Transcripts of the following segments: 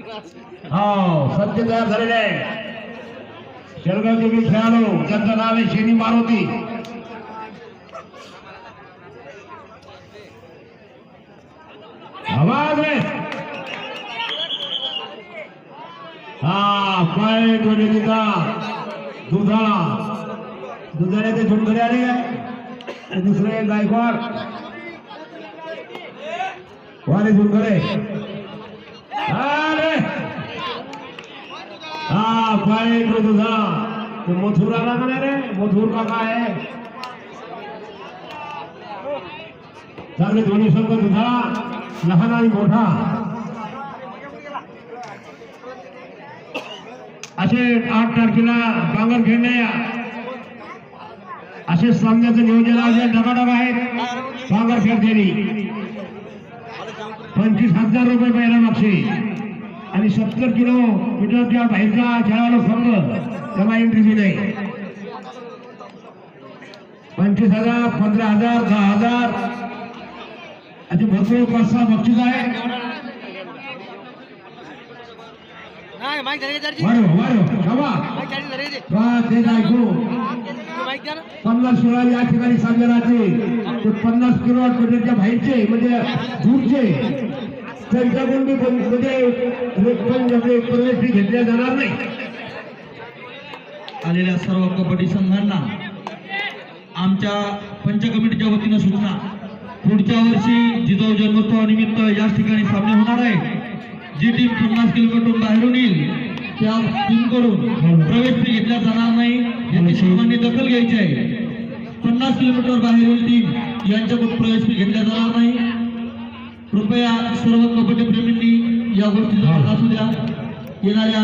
हो सत्य तयार झालेले आहे. शेलगावचे मी खेळाडू त्यांचं नाव आहे शेनी मारुती. आवाज रे हा पाय म्हणजे तिचा दुधाळा. दुधाळे ते झुंबरे आले काय दुसरे गायकवाड. वारे झुंबरे अरे हा काय तो तुझा तो मथुर आला का नाही रे? मथुर का काय आहे? चांगले दोन्ही शब्द तुझा लहान आणि मोठा. असे आठ तारखेला बांगर खेळणे असे सामन्याचं नियोजन असे डगाडग आहेत. बांगर खेळतेली पंचवीस हजार रुपये पहिला मागशी आणि सत्तर किलो मीटरच्या बाहेरचा खेळाडू संघ त्याला एंट्री नाही पंचवीस हजार पंधरा हजार दहा हजार. असे भरपूर पाच सहा बक्षीस आहे. पन्नास किलो या ठिकाणी साजराचे ते पन्नास किलो मीटरच्या बाहेरचे म्हणजे दूरचे. त्यांच्याकडून म्हणजे म्हणजे प्रवेश fee घेतल्या जाणार नाही. आलेल्या सर्व कबड्डी संघांना आमच्या पंच कमिटीच्या वतीनं सूचना पुढच्या वर्षी जिजाऊ जन्मोत्सवानिमित्त याच ठिकाणी सामने होणार आहे. जी टीम पन्नास किलोमीटर बाहेरून येईल त्या टीमकडून प्रवेश फी घेतला जाणार नाही. याची सर्वांनी दखल घ्यायची आहे. पन्नास किलोमीटर बाहेरील टीम यांच्याकडून प्रवेश फी घेतला जाणार नाही. कृपया सर्व कबड्डी या असू द्या. येणाऱ्या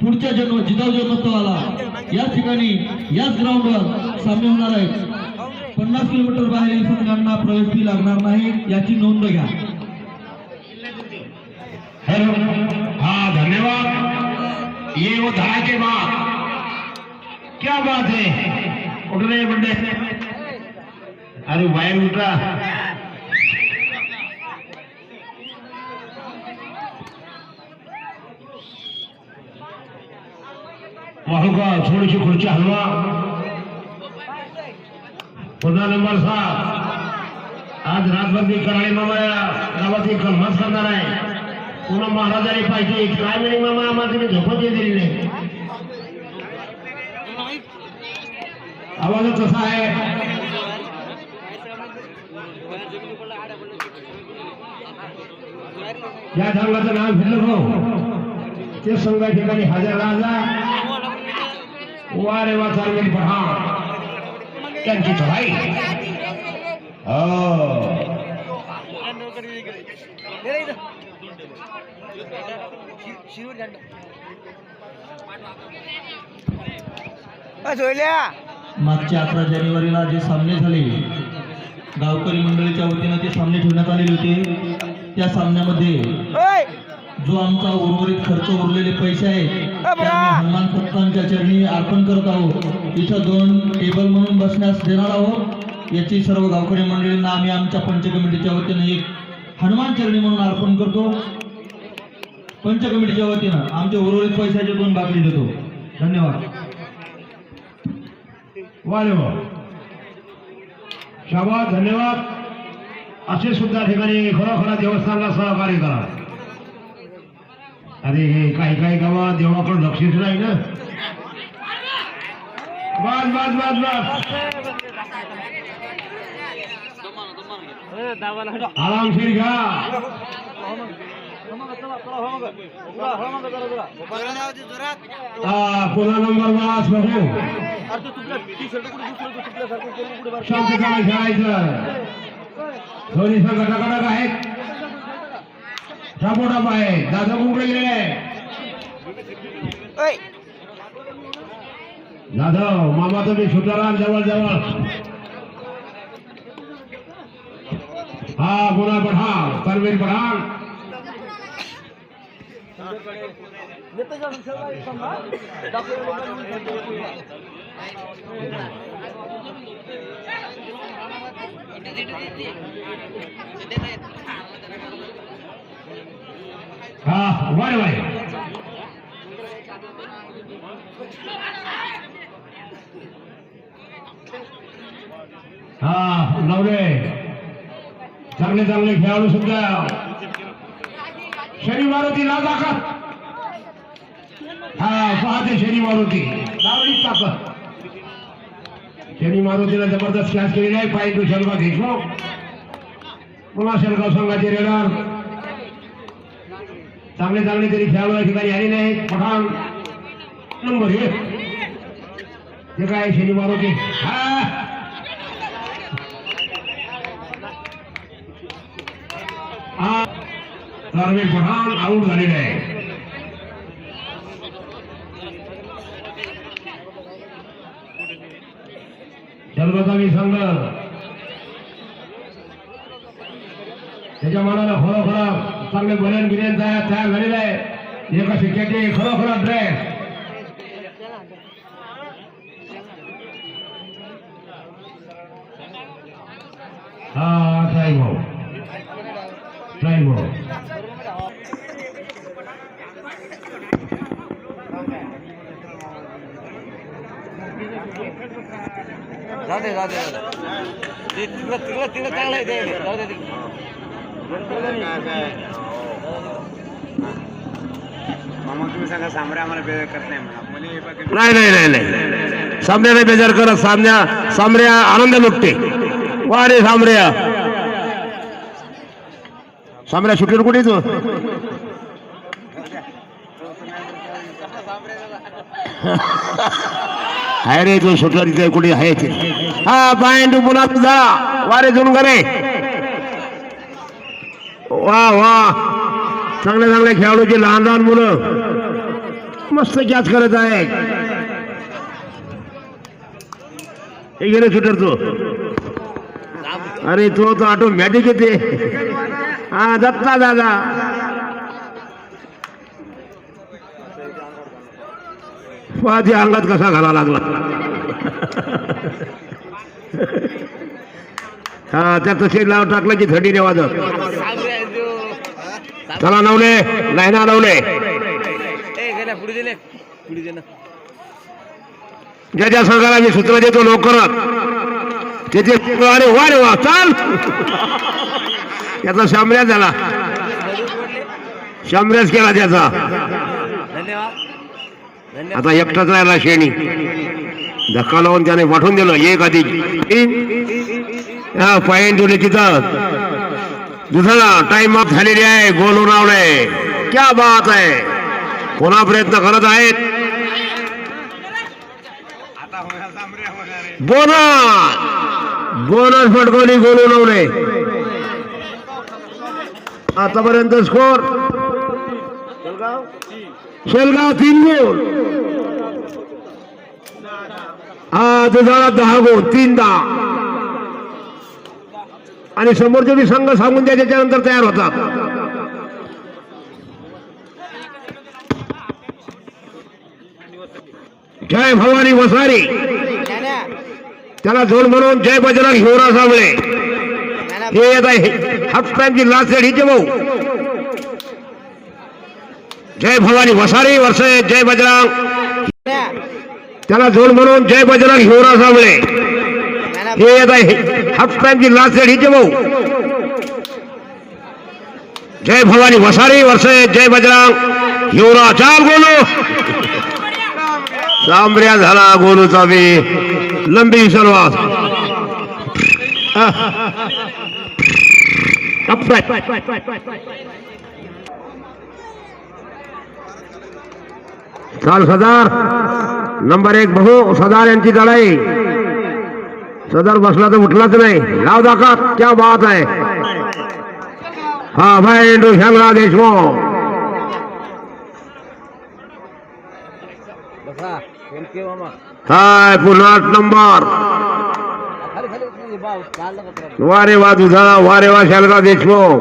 पुढच्या जन्म जिजाऊ जन्मोत्सवाला याच ठिकाणी याच ग्राउंडवर सामने होणार आहेत. पन्नास किलोमीटर बाहेरील संघांना प्रवेश फ़ी लागणार नाही याची नोंद घ्या. हेलो हाँ धन्यवाद. ये वो धारा के बाद. क्या बात है? उठ रहे अरे वायर उठा वाहू का थोडीशी खुर्ची हलवा. पुन्हा नंबर सात आज राजबंदी कराळी कराळे मामा या गावात गंमत करणार आहे. पुन्हा महाराजांनी पाहिजे. काय म्हणे मामा आम्हाला तुम्ही झोपत दिली नाही. आवाज कसा आहे? या संघाचं नाव घेतलं भाऊ. ते संघा ठिकाणी हजर राजा. वा रे वा चालवेल पठाण त्यांची चढाई हो. मागच्या अकरा जानेवारीला जे सामने झाले गावकरी मंडळीच्या वतीनं ते सामने ठेवण्यात आलेले होते. त्या सामन्यामध्ये जो आमचा उर्वरित खर्च उरलेले पैसे आम्ही हनुमान सत्तांच्या चरणी अर्पण करत आहोत. इथं दोन टेबल म्हणून बसण्यास देणार आहोत. याची सर्व गावकरी मंडळींना आम्ही आमच्या पंच कमिटीच्या वतीनं एक हनुमान चरणी म्हणून अर्पण करतो. पंच कमिटीच्या वतीनं आमचे उर्वरित पैशाचे दोन बाकडी देतो. धन्यवाद. वाले वा शाबास धन्यवाद. असे सुद्धा ठिकाणी खरोखर देवस्थानाला सहकार्य करा. अरे हे काही काही गावात देवाकडून लक्षच नाही ना. बस बस बस बस आरामशीर घ्या. पुन्हा नंबर पाच बघू शांतता खेळायचं. दोन्ही संघ टकाटक आहेत. टापोटाप आहे. दादा गेले ओय. जाधव मामा तुम्ही सुताराम जवळ जवळ. हा पुन्हा पठाण परवीर पठाण हा हा हा नवरे. चांगले चांगले खेळाडू सुद्धा. शनी मारुती लाव दाखल हा पाहते शनी मारुती. लावली ताकद शनी मारुतीला जबरदस्त कॅच केली नाही. पाय टू शलगाव देशमुख पुन्हा शलगाव संघाचे रेडर चांगले चांगले तरी खेळाडू या ठिकाणी आलेले आहेत. पठाण. नंबर एक. ते काय शनिवार मारुती? हा. पठाण आऊट झालेले आहे. मी संघ. त्याच्या मनाला खरोखर चांगले बल्यान बिर्यान तयार तयार झालेलं आहे एका शिक्क्याचे खरोखर ड्रेस हा ट्राय भाऊ. ट्राय भाऊ. जाते दे. तिकडं तिकडं तिकडं चांगलं आहे ते. जाऊ दे तिकडं. मामा तुम्ही सांगा सामरे आम्हाला बेजार करत नाही म्हणा नाही नाही नाही. नाही सामन्याने बेजार करत सामन्या सामऱ्या आनंद लुटते. वा रे सामऱ्या सामऱ्या सुटेल कुठे तू आहे रे तू सुटला तिथे कुठे? आहे ते हा तू पुन्हा तुझा वारे जुन करे वा वा. चांगल्या चांगल्या खेळाडूची लहान लहान मुलं. मस्त कॅच करत आहे गेले शूटर तो. अरे तो तो ऑटोमॅटिक येते हा दत्ता दादा. पाहते अंगात कसा घाला लागला. हा त्या तसे लाव टाकलं की थंडी वाजत. चला नवले नाही ना नवले. ज्या ज्या संघाला मी सूत्र देतो लवकरात त्याचे अरे वा रे वा चाल. याचा शामऱ्या झाला. शामऱ्याच केला त्याचा. आता एकटाच राहिला शेणी. धक्का लावून त्याने पाठवून दिलं एक आधी. हा पॉइंट दिले तिथं. दुसरा टाइम अप झालेली आहे गोल उडावणे क्या बात आहे. पुन्हा प्रयत्न करत आहेत? आहे बोनस! बोनस फटकवली गोल उडवणे आतापर्यंत स्कोर शेलगाव तीन गोल हा झाला दहा गोल तीन दहा आणि समोरचे बी संघ सांगून द्या त्याच्यानंतर तयार होतात. जय भवानी वसारी. त्याला जोड म्हणून जय बजरंग शिवराज साबळे हे येत आहे. हाफ टाइमची लास्ट सेड हिचे भाऊ. जय भवानी वसारी वर्षे जय बजरंग. त्याला जोड म्हणून जय बजरंग शिवराज साबळे हे येत आहे. हाफ टाइमची लास्ट सेड हिचे भाऊ जय भवानी वसारी वर्षे जय बजरंग हिवरा चार गोलू। सामऱ्या झाला गोलूचा बी लंबी सलवास चाल सदार नंबर एक बहू सदार यांची लढाई सदार बसला तर उठलाच नाही। लाव दाखत क्या बात आहे हा भाई इंडू शंगला देशमुख। बसा थँक्यू मामा। हाय पुन्हा आठ नंबर। खाली खाली उतरून ये, बाव काल नका करा. वारे वा दुधाळा वारे वा शालगा देशमुख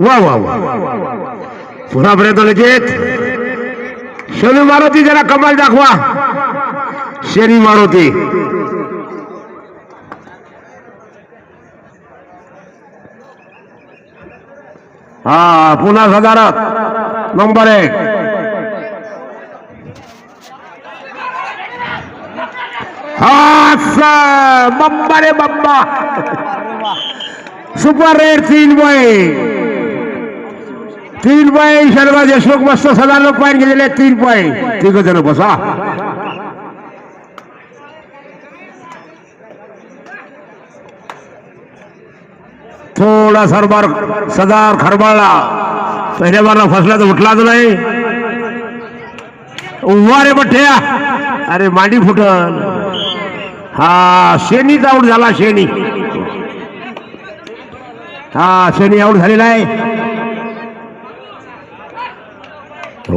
वा वा वा पुन्हा प्रयत्न लगेच शनी শনি মারুতি যারা কপাল দেখবা শনি মারুতি। হ্যাঁ পুনাশ হাজারত নম্বর। এক আচ্ছা, বাম্বা সুপার রেড তিন বয়ে तीन पॉईंट शर्मा देशमुख मस्त सदा लोक पॉईंट गेलेले तीन पॉईंट तिघ जण बसा. थोडा सरबार सदार खरबाळला. पहिल्या बारला फसला तर उठलाच नाही. उभा रे बठ्ठ्या. अरे मांडी फुटल. हा शेनीच आऊट झाला शेनी हा शेनी आऊट झालेला आहे.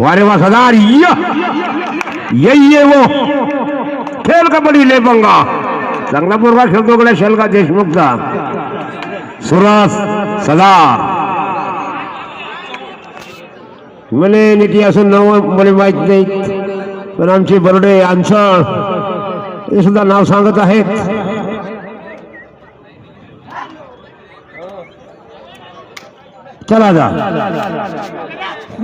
वारे वा सदार य। यही आहे वो। खेळ कबड्डी ले पंगा चांगला पोरगा खेळतो कडे शेलका देशमुखचा सुरस सदार। मले नीती असून नाव मला माहित नाही पण आमचे बर्डे अंचळ हे सुद्धा नाव सांगत आहेत चला जा।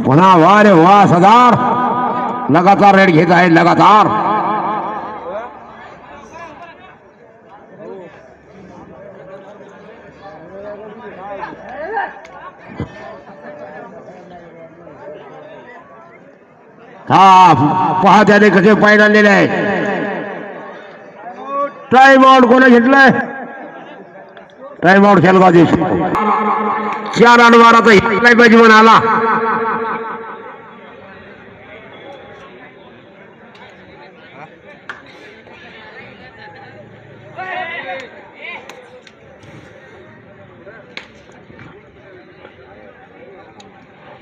पुन्हा वा रे वा सदार लगातार रेड घेत आहे लगातार. हा पहा त्याने कसे पाय आणलेले आहे टाइम आउट कोणी घेतलाय? टाइम आउट खेळगा देश चार आठ बारा हिटलाय पाहिजे म्हणाला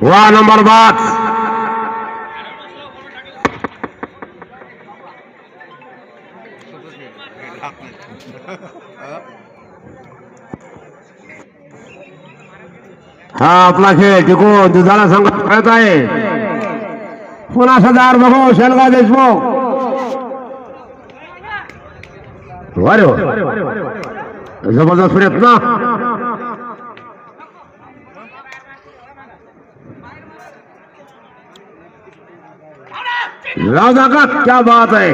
वा नंबर पाच हा आपला खेळ टिकून दुधाला संघ खेळत आहे पुन्हा सदार बघू शेलगा देशमुख वारे जबरदस्त प्रयत्न राजा का क्या बात है।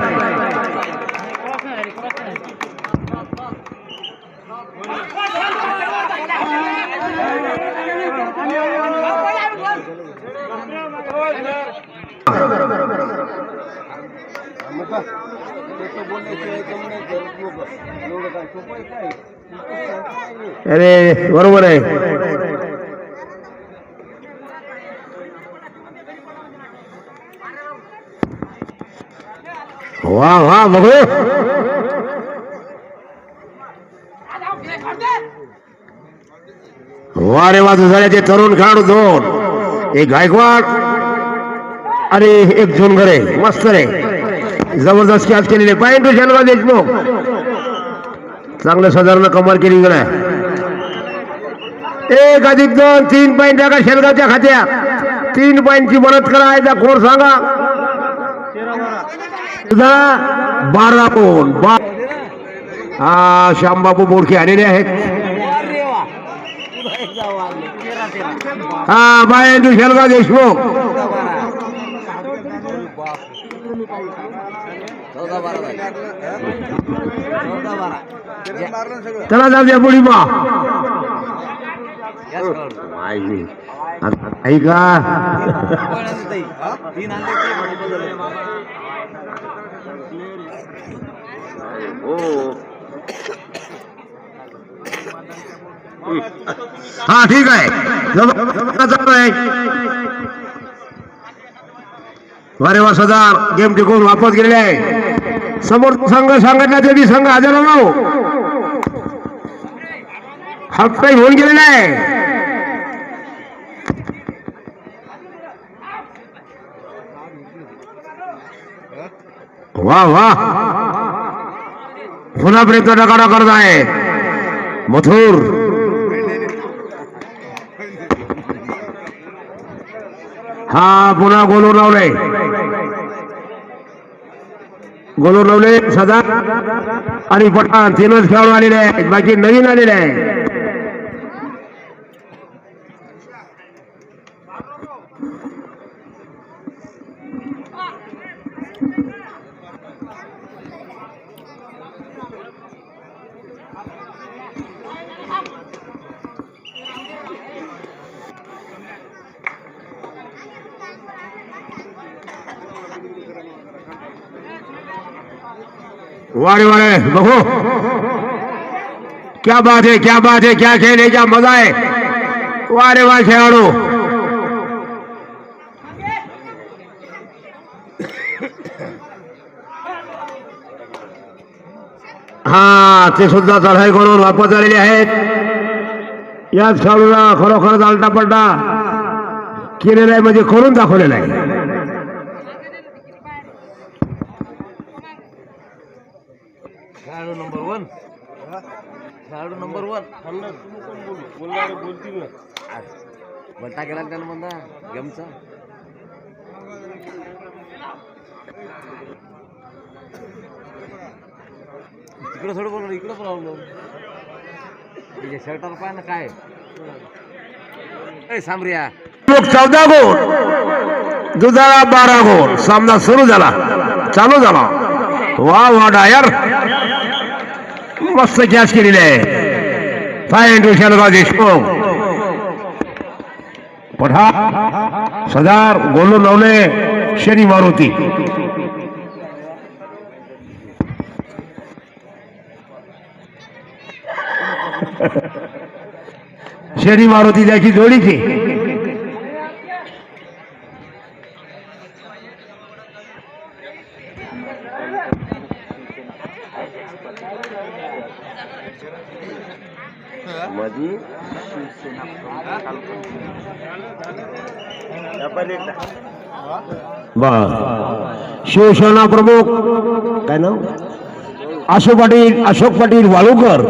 अरे बरोबर आहे. वा वा बघू. वा रे वा दुसऱ्याचे तरुण खेळाडू दोन. एक गायकवाड आणि एक झुनगरे. मस्त रे. जबरदस्त कॅच केलेले. पाहिजे शनवा देशमुख. चांगलं साधारण कमाल केली गेलाय एक अधिक दोन तीन पॉईंट टाका शेलगावच्या खात्यात. तीन पॉईंटची मदत करा. आहे कोण सांगा? बारा कोण बा हा श्यामबाबू बोडके आलेले आहेत अरे वा पुन्हा एकदा वाजले तेरा तेरा हा बाय तू शेलगाव देशमुख चौदा बारा चौदा बारा झाले. चौदा बारा चला जाऊ द्या पुढी बा याच खेळाडू. हा ठीक आहे. वारे वा सदार गेम टिकून वापस गेलेले आहे. समोर संघ सांगितला ते बी संघ हजर राहू हाफ टाइम होऊन गेलेला आहे. वा वा. पुन्हा डकाडा करत आहे. मथुर. हा पुन्हा गोलूर लावले गोलूर लावले सदा. आणि पठाण तीनच खेळाडू आलेले आहेत. बाकी नवीन आलेले आहे वारे वारे बघू. क्या बात है क्या बात है क्या खेळ है क्या मजा आहे वारे वा खेळाडू हा ते सुद्धा चढाई करून वापस आलेले आहेत. याच खेळाडूला खरोखरच आलटा पलटा केलेला आहे म्हणजे करून दाखवलेला आहे खेळाडू नंबर वन खेळाडू नंबर वन. बट्टा केला त्यानं म्हणा गेमचा. तिकडं थोडं बोललो इकडं प्रॉब्लेम तिच्या शर्टावर पाय ना काय. सामरिया. लोक चौदा गोल. दुधाळा बारा गोल. सामना सुरू झाला. चालू झाला. वा वा डायर. मस्त कॅच केलेली आहे फाय इंटू शालगाव देशमुख पठा सदार गोलू नवले शनी मारुती शनी मारुती बर शिवसेना प्रमुख काय नाव? अशोक पाटील अशोक पाटील वाळूकर?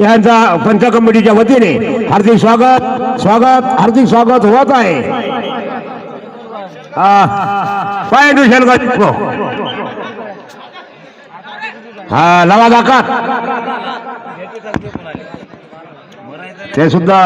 यांचा पंच कमिटीच्या वतीने हार्दिक स्वागत स्वागत हार्दिक स्वागत होत आहे. पाय का हा लावा दाखत ते सुद्धा